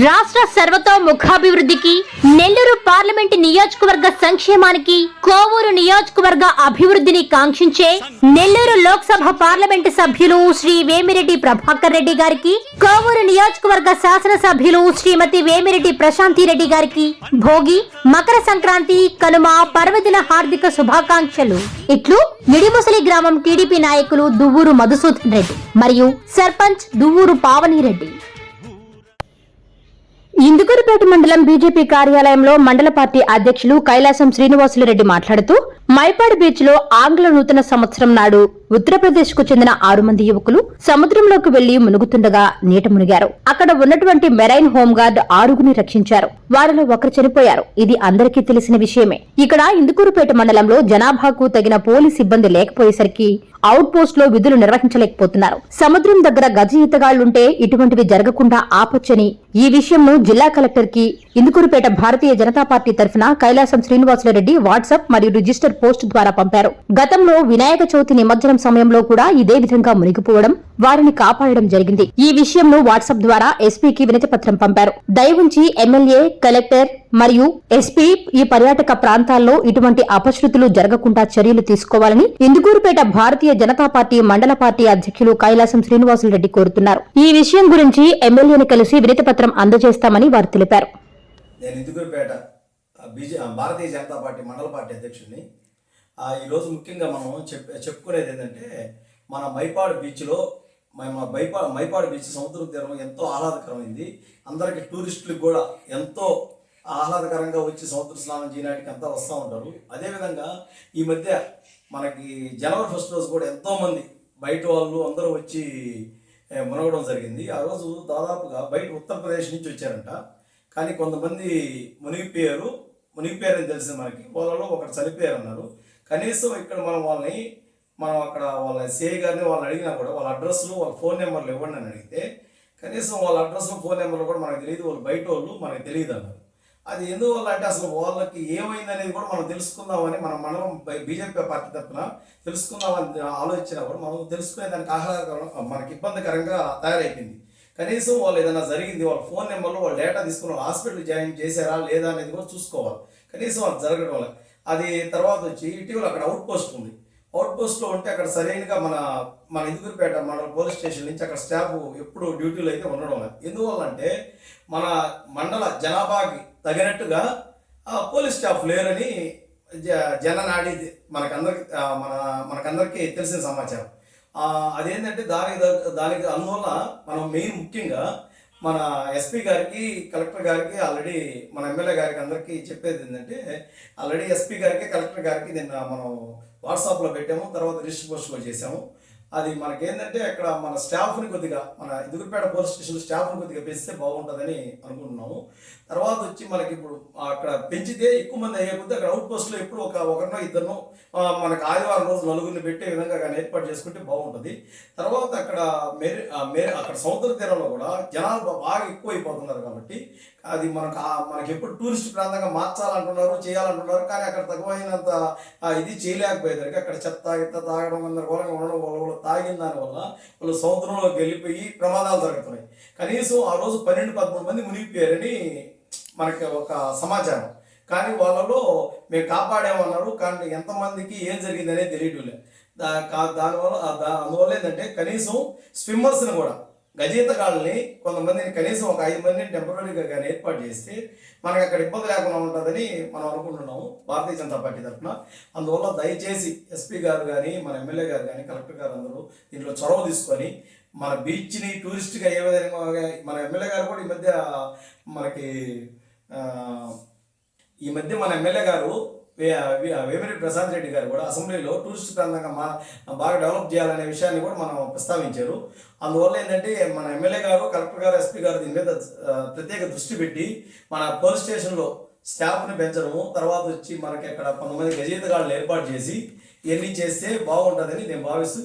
రాష్ట్ర సర్వతోముఖాభివృద్ధికి నెల్లూరు పార్లమెంటు నియోజకవర్గ సంక్షేమానికి కోవూరు నియోజకవర్గ అభివృద్ధిని కాంక్షించే నెల్లూరు లోక్సభ పార్లమెంటు సభ్యులు శ్రీ వేమిరెడ్డి ప్రభాకర్ రెడ్డి గారికి కోవూరు నియోజకవర్గ శాసనసభ్యులు శ్రీమతి వేమిరెడ్డి ప్రశాంతి రెడ్డి గారికి భోగి మకర సంక్రాంతి కనుమ పర్వదిన హార్దిక శుభాకాంక్షలు. ఇట్లు నిడిముసలి గ్రామం టీడీపీ నాయకులు దువ్వూరు మధుసూదన్ రెడ్డి మరియు సర్పంచ్ దువ్వూరు పావని రెడ్డి. ఇందుకూరుపేట మండలం బీజేపీ కార్యాలయంలో మండల పార్టీ అధ్యక్షులు కైలాసం శ్రీనివాసులు రెడ్డి మాట్లాడుతూ మైపాడు బీచ్లో ఆంగ్ల నూతన సంవత్సరం నాడు ఉత్తరప్రదేశ్కు చెందిన ఆరు మంది యువకులు సముద్రంలోకి వెళ్ళి మునుగుతుండగా నీట మునిగారు. అక్కడ ఉన్నటువంటి మెరైన్ హోంగార్డ్ ఆరుగురిని రక్షించారు. వారిలో ఒకరు చనిపోయారు. ఇది అందరికీ తెలిసిన విషయమే. ఇక్కడ ఇందుకూరుపేట మండలంలో జనాభాకు తగిన పోలీస్ సిబ్బంది లేకపోయేసరికి అవుట్ పోస్ట్లో విధులు నిర్వహించలేకపోతున్నారు. సముద్రం దగ్గర గజ ఈతగాళ్ళుంటే ఇటువంటివి జరగకుండా ఆపొచ్చని ఈ విషయంను జిల్లా కలెక్టర్కి ఇందుకూరుపేట భారతీయ జనతా పార్టీ తరఫున కైలాసం శ్రీనివాసులరెడ్డి వాట్సాప్ మరియు రిజిస్టర్ పోస్ట్ ద్వారా పంపారు. గతంలో వినాయక చవితి నిమజ్జనం సమయంలో కూడా ఇదే విధంగా మునిగిపోవడం వారిని కాపాడడం జరిగింది. ఈ విషయంలో వాట్సాప్ ద్వారా ఎస్పీకి వినతి పత్రం పంపారు. దయవుంచి ఎమ్మెల్యే కలెక్టర్ మరియు ఎస్పీ ఈ పర్యాటక ప్రాంతాల్లో ఇటువంటి అపశృతులు జరగకుండా చర్యలు తీసుకోవాలని ఇందుకూరుపేట భారతీయ జనతా పార్టీ మండల పార్టీ అధ్యక్షులు కైలాసం శ్రీనివాసులరెడ్డి కోరుతున్నారు. ఈ విషయం గురించి ఎమ్మెల్యేని కలిసి వినతి పత్రం అందజేస్తామని వారు తెలిపారు. నేను ఇందుకూరుపేట భారతీయ జనతా పార్టీ మండల పార్టీ అధ్యక్షుడిని ఈరోజు ముఖ్యంగా మనం చెప్ చెప్పుకునేది ఏంటంటే మన మైపాడు బీచ్లో మన మైపా మైపాడు బీచ్ సముద్ర తీరం ఎంతో ఆహ్లాదకరమైంది. అందరికీ టూరిస్టులకు కూడా ఎంతో ఆహ్లాదకరంగా వచ్చి సముద్ర స్నానం చేయడానికి అంతా వస్తూ ఉంటారు. అదేవిధంగా ఈ మధ్య మనకి జనవరి ఫస్ట్ రోజు కూడా ఎంతోమంది బయట వాళ్ళు అందరూ వచ్చి మునగడం జరిగింది. ఆ రోజు దాదాపుగా బయట ఉత్తరప్రదేశ్ నుంచి వచ్చారంట. కానీ కొంతమంది మునిగిపోయారు. మునిగిపోయారని తెలిసింది మనకి. వాళ్ళలో ఒకరు చనిపోయారు అన్నారు కనీసం ఇక్కడ మనం వాళ్ళని మనం అక్కడ వాళ్ళ సిఐ గారిని వాళ్ళని అడిగినా కూడా వాళ్ళ అడ్రస్లు వాళ్ళ ఫోన్ నెంబర్లు ఇవ్వండి అని అడిగితే కనీసం వాళ్ళ అడ్రస్లు ఫోన్ నెంబర్లు కూడా మనకు తెలియదు వాళ్ళు బయట వాళ్ళు మనకు తెలియదు అన్నారు. అది ఎందువల్ల అంటే అసలు వాళ్ళకి ఏమైంది అనేది కూడా మనం తెలుసుకుందామని మనం మనం బీజేపీ పార్టీ తరఫున తెలుసుకుందామని ఆలోచించినా కూడా మనం తెలుసుకునే దానికి ఆహ్లాదకరం మనకి ఇబ్బందికరంగా తయారైపోయింది. కనీసం వాళ్ళు ఏదైనా జరిగింది వాళ్ళ ఫోన్ నెంబర్లో వాళ్ళ డేటా తీసుకుని వాళ్ళు హాస్పిటల్ జాయిన్ చేశారా లేదా అనేది కూడా చూసుకోవాలి. కనీసం అది జరగడం వల్ల. అది తర్వాత వచ్చి ఇటీవల అక్కడ అవుట్ పోస్ట్ ఉంది. అవుట్ పోస్ట్లో ఉంటే అక్కడ సరైనగా మన మన ఇందుకూరుపేట మన పోలీస్ స్టేషన్ నుంచి అక్కడ స్టాఫ్ ఎప్పుడు డ్యూటీలో అయితే ఉండడం లేదు ఎందువల్ల అంటే మన మండల జనాభాకి తగినట్టుగా పోలీస్ స్టాఫ్ లేరని జ- జననాడి మనకందరికి మన మనకందరికీ తెలిసిన సమాచారం. అదేంటంటే దానికి దానికి అందువల్ల మనం మెయిన్ ముఖ్యంగా మన ఎస్పీ గారికి కలెక్టర్ గారికి ఆల్రెడీ మన ఎమ్మెల్యే గారికి అందరికీ చెప్పేది ఏంటంటే ఆల్రెడీ ఎస్పీ గారికి కలెక్టర్ గారికి నిన్న మనం వాట్సాప్లో పెట్టాము తర్వాత రిజిస్టర్ పోస్ట్లో చేసాము అది మనకేంటంటే అక్కడ మన స్టాఫ్ని కొద్దిగా మన ఎదుగుపేట పోలీస్ స్టేషన్ స్టాఫ్ని కొద్దిగా పెంచితే బాగుంటుందని అనుకుంటున్నాము. తర్వాత వచ్చి మనకి ఇప్పుడు అక్కడ పెంచితే ఎక్కువ మంది అయ్యే అక్కడ అవుట్ పోస్ట్లో ఎప్పుడు ఒక ఒకరినో ఇద్దరినో మనకు ఆదివారం రోజు నలుగురిని పెట్టే విధంగా కానీ ఏర్పాటు చేసుకుంటే బాగుంటుంది. తర్వాత అక్కడ మేరే ఆ మేరే అక్కడ సముద్ర తీరంలో కూడా జనాలు బాగా ఎక్కువ అయిపోతున్నారు కాబట్టి అది మనకు మనకి ఎప్పుడు టూరిస్ట్ ప్రాంతంగా మార్చాలంటున్నారు చేయాలంటున్నారు కానీ అక్కడ తక్కువైనంత ఇది చేయలేకపోయేసరికి అక్కడ చెత్త గిత్త తాగడం గందరగోళంగా ఉండడం వల్ల వాళ్ళు తాగిన దానివల్ల వాళ్ళు సముద్రంలోకి వెళ్ళిపోయి ప్రమాదాలు జరుగుతున్నాయి. కనీసం ఆ రోజు పన్నెండు పదమూడు మంది మునిగిపోయారని మనకి ఒక సమాచారం. కానీ వాళ్ళలో మేము కాపాడేమన్నారు కానీ ఎంతమందికి ఏం జరిగిందనే తెలియటం లేదు. దా దానివల్ల దా అందువల్ల ఏంటంటే కనీసం స్విమ్మర్స్ని కూడా గజీతగాళ్ళని కొంతమందిని కనీసం ఒక ఐదు మందిని టెంపరీగా కానీ ఏర్పాటు చేస్తే మనకి అక్కడ ఇబ్బంది లేకుండా ఉంటుందని మనం అనుకుంటున్నాము. భారతీయ జనతా పార్టీ తరఫున. అందువల్ల దయచేసి ఎస్పీ గారు కానీ మన ఎమ్మెల్యే గారు కానీ కలెక్టర్ గారు అందరూ దీంట్లో చొరవ తీసుకొని మన బీచ్ని టూరిస్ట్గా ఏ విధంగా మన ఎమ్మెల్యే గారు కూడా ఈ మధ్య మనకి ఈ మధ్య మన ఎమ్మెల్యే గారు వేమిరెడ్డి ప్రశాంత్ రెడ్డి గారు కూడా అసెంబ్లీలో టూరిస్ట్ ప్రాంతంగా మా బాగా డెవలప్ చేయాలనే విషయాన్ని కూడా మనం ప్రస్తావించారు. అందువల్ల ఏంటంటే మన ఎమ్మెల్యే గారు కలెక్టర్ గారు ఎస్పీ గారు దీని మీద ప్రత్యేక దృష్టి పెట్టి మన పోలీస్ స్టేషన్లో స్టాఫ్ని పెంచడము తర్వాత వచ్చి మనకి అక్కడ కొంతమంది గజయితగాళ్ళని ఏర్పాటు చేసి ఇవన్నీ చేస్తే బాగుంటుందని నేను భావిస్తూ